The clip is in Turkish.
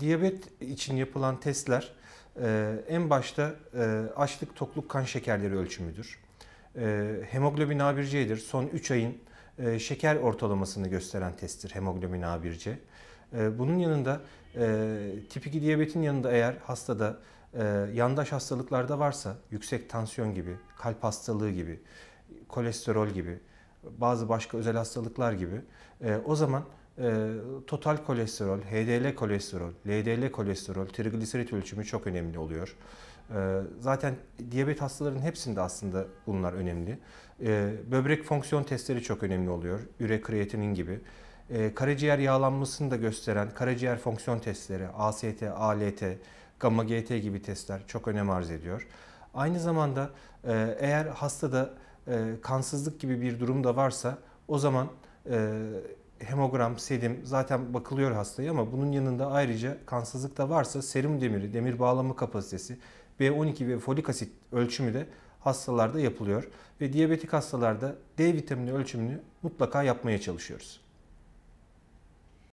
diyabet için yapılan testler e, en başta e, açlık, tokluk, kan şekerleri ölçümüdür. E, hemoglobin A1C'dir. Son 3 ayın şeker ortalamasını gösteren testtir hemoglobin A1C. E, bunun yanında e, tip 2 diyabetin yanında eğer hastada e, yandaş hastalıklarda varsa yüksek tansiyon gibi, kalp hastalığı gibi, kolesterol gibi, bazı başka özel hastalıklar gibi o zaman e, total kolesterol, HDL kolesterol, LDL kolesterol, trigliserit ölçümü çok önemli oluyor. E, zaten diyabet hastalarının hepsinde aslında bunlar önemli. E, böbrek fonksiyon testleri çok önemli oluyor. Üre kreatinin gibi. E, karaciğer yağlanmasını da gösteren karaciğer fonksiyon testleri, AST, ALT, gamma GT gibi testler çok önem arz ediyor. Aynı zamanda e, eğer hastada e, kansızlık gibi bir durum da varsa o zaman e, hemogram, sedim zaten bakılıyor hastaya ama bunun yanında ayrıca kansızlık da varsa serum demiri, demir bağlama kapasitesi, B12 ve folik asit ölçümü de hastalarda yapılıyor. Ve diyabetik hastalarda D vitamini ölçümünü mutlaka yapmaya çalışıyoruz.